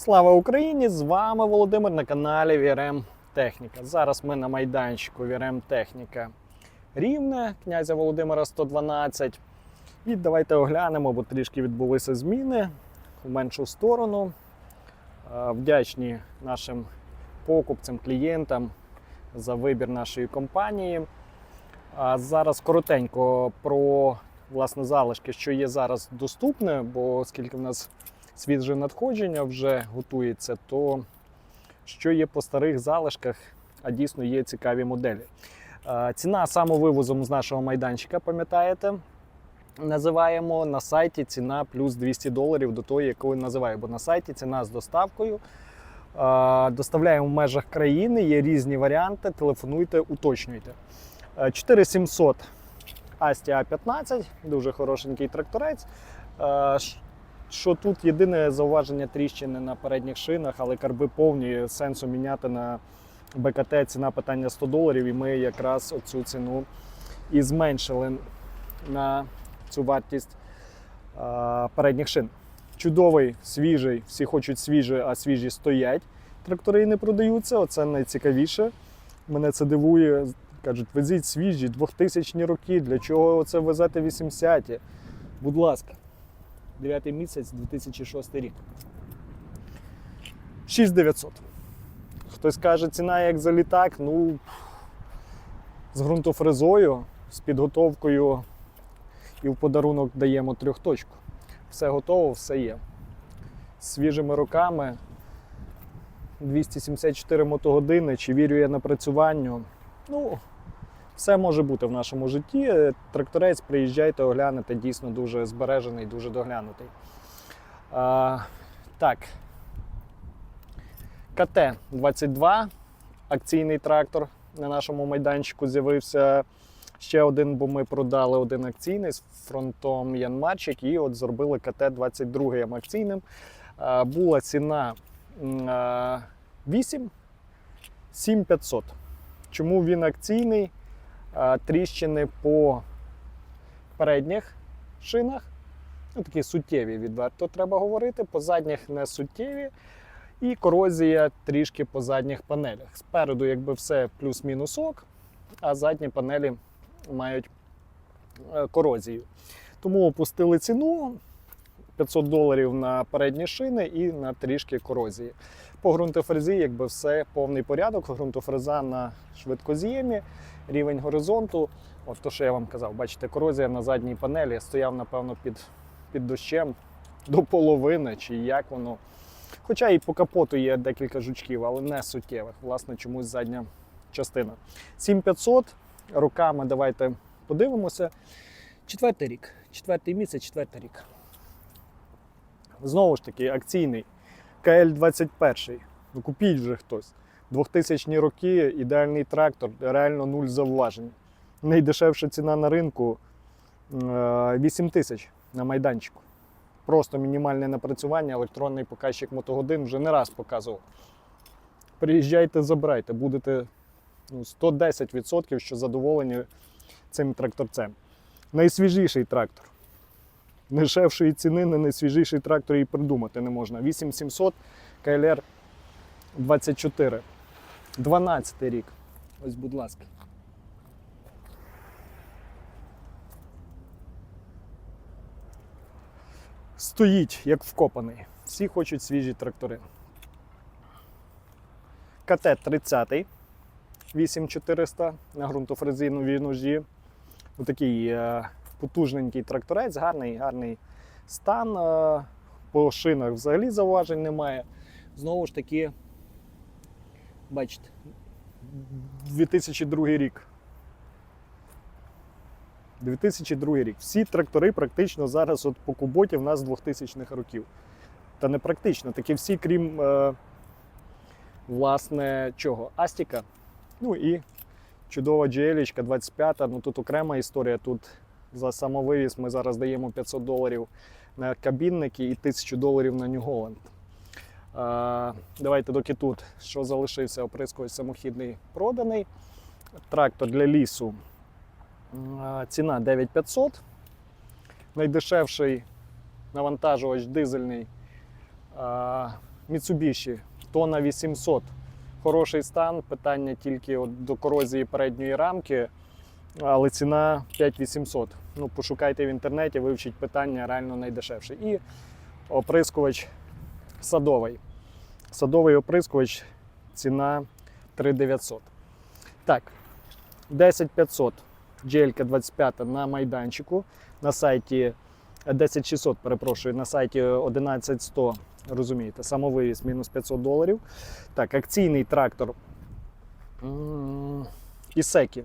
Слава Україні! З вами Володимир на каналі VRM Техніка. Зараз ми на майданчику VRM Техніка Рівне, князя Володимира 112. І давайте оглянемо, бо трішки відбулися зміни в меншу сторону. Е, Вдячні нашим покупцям, клієнтам за вибір нашої компанії. А зараз коротенько про власне залишки, що є зараз доступне, бо оскільки в нас свіже надходження вже готується, то що є по старих залишках, а дійсно є цікаві моделі. Е, Ціна самовивозом з нашого майданчика, пам'ятаєте? Називаємо на сайті ціна плюс 200 доларів до того, яку називаю, бо на сайті ціна з доставкою. Е, Доставляємо в межах країни, є різні варіанти. Телефонуйте, уточнюйте. Е, 4700 Astia A15, дуже хорошенький тракторець. Що тут єдине зауваження тріщини на передніх шинах, але карби повні, сенсу міняти на БКТ ціна питання 100 доларів, і ми якраз оцю ціну і зменшили на цю вартість передніх шин. Чудовий, свіжий, всі хочуть свіжий, а свіжі стоять. Трактори не продаються. Оце найцікавіше. Мене це дивує. Кажуть, везіть свіжі, 2000 роки. Для чого це везете 80-ті? Будь ласка. 9 місяць 2006 рік. 6900. Хтось каже, ціна як за літак, ну з ґрунтофрезою, з підготовкою і в подарунок даємо трьохточку. Все готово, все є. Свіжими руками 274 мотогодини, чи вірю я напрацюванню. Ну, все може бути в нашому житті. Тракторець, приїжджайте, оглянете, дійсно дуже збережений, дуже доглянутий. А, так. КТ-22, акційний трактор на нашому майданчику з'явився. Ще один, бо ми продали один акційний з фронтом Янмарчик і от зробили КТ-22 акційним. А, була ціна а, 8 7500. Чому він акційний? А, тріщини по передніх шинах. Ну, такі суттєві, відверто треба говорити. По задніх не суттєві. І корозія трішки по задніх панелях. Спереду, якби все плюс-мінус ок, а задні панелі мають е, корозію. Тому опустили ціну 500 доларів на передні шини і на трішки корозії. По ґрунтофрезі, якби все повний порядок. Ґрунтофреза на швидкоз'ємі, рівень горизонту. От то, що я вам казав, бачите, корозія на задній панелі стояв, напевно, під, під дощем до половини, чи як воно. Хоча і по капоту є декілька жучків, але не суттєвих. Власне, чомусь задня частина. 7500 руками давайте подивимося. Четвертий рік. Четвертий місяць, четвертий рік. Знову ж таки, акційний КЛ-21. Ну купіть вже хтось. 2000 роки, ідеальний трактор, реально нуль зауважень. Найдешевша ціна на ринку е, 8 тисяч на майданчику. Просто мінімальне напрацювання, електронний показчик мотогодин вже не раз показував. Приїжджайте, забирайте, будете ну, 110%, що задоволені цим тракторцем. Найсвіжіший трактор. Дешевшої ціни на найсвіжіший трактор і придумати не можна. 8700 КЛР 24. 12 рік. Ось, будь ласка. Стоїть як вкопаний. Всі хочуть свіжі трактори. КТ-30 8400 на ґрунтофрезиновій ножі. Отакий е, потужненький тракторець, гарний, гарний стан. Е, по шинах взагалі зауважень немає. Знову ж таки, бачите, 2002 рік. 2002 рік. Всі трактори практично зараз от по куботі в нас з 2000-х років. Та не практично, такі всі, крім е, власне чого? Астіка. Ну і чудова GL 25 ну тут окрема історія. Тут за самовивіз ми зараз даємо 500 доларів на кабінники і 1000 доларів на. Е, давайте доки тут, що залишився оприскувач самохідний проданий. Трактор для лісу. Ціна 9500. Найдешевший навантажувач дизельний Mitsubishi тона 800. Хороший стан, питання тільки до корозії передньої рамки, але ціна 5800. Ну, пошукайте в інтернеті, вивчіть питання реально найдешевше. І оприскувач садовий. Садовий оприскувач, ціна 3900. Так, 10500. Джелька 25 на майданчику на сайті 10600, перепрошую, на сайті 11100, розумієте, самовивіз мінус 500 доларів. Так, акційний трактор Ісекі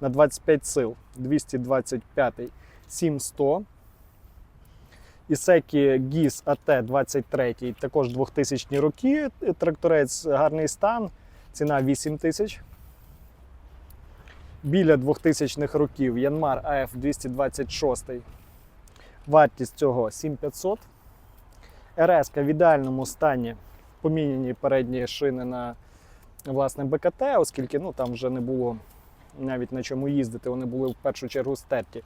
на 25 сил 225 7100. Ісекі ГІС АТ 23, також 2000 роки. Тракторець гарний стан, ціна 8 тисяч. Біля 2000 років Янмар АФ 226. Вартість цього 7500. РС в ідеальному стані поміняні передні шини на власне БКТ, оскільки ну, там вже не було навіть на чому їздити, вони були в першу чергу стерті.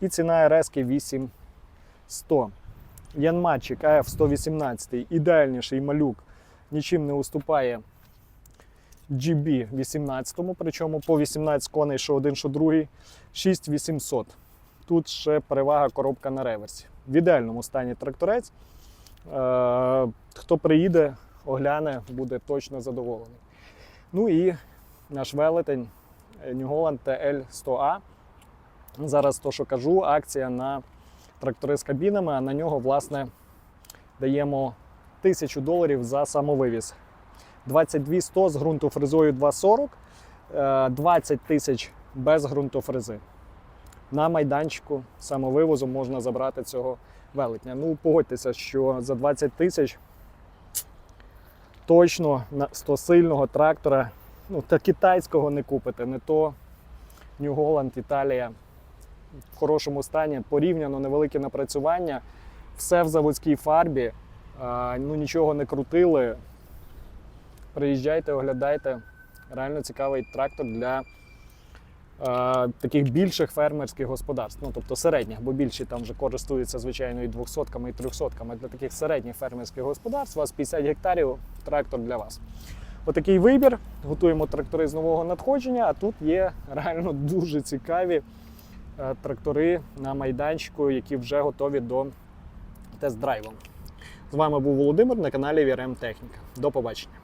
І ціна РС 8100. Янматчик АФ 118, ідеальніший малюк, нічим не уступає GB 18, причому по 18 коней, що один, що другий, 6800. Тут ще перевага коробка на реверсі. В ідеальному стані тракторець. Е, Хто приїде, огляне, буде точно задоволений. Ну і наш велетень New Holland TL100A. Зараз то, що кажу, акція на трактори з кабінами, а на нього, власне, даємо 1000 доларів за самовивіз. 22 100 з ґрунтофрезою 2,40, е, 20 тисяч без ґрунтофрези. На майданчику самовивозу можна забрати цього велетня. Ну, погодьтеся, що за 20 тисяч точно на 100 сильного трактора, ну, та китайського не купите, не то Holland, Італія в хорошому стані, порівняно невелике напрацювання, все в заводській фарбі, ну, нічого не крутили. Приїжджайте, оглядайте. Реально цікавий трактор для е, таких більших фермерських господарств, ну тобто середніх, бо більші там вже користуються звичайно і 200 і 300 Для таких середніх фермерських господарств у вас 50 гектарів трактор для вас. Отакий вибір. Готуємо трактори з нового надходження, а тут є реально дуже цікаві е, трактори на майданчику, які вже готові до тест-драйву. З вами був Володимир на каналі VRM Техніка. До побачення.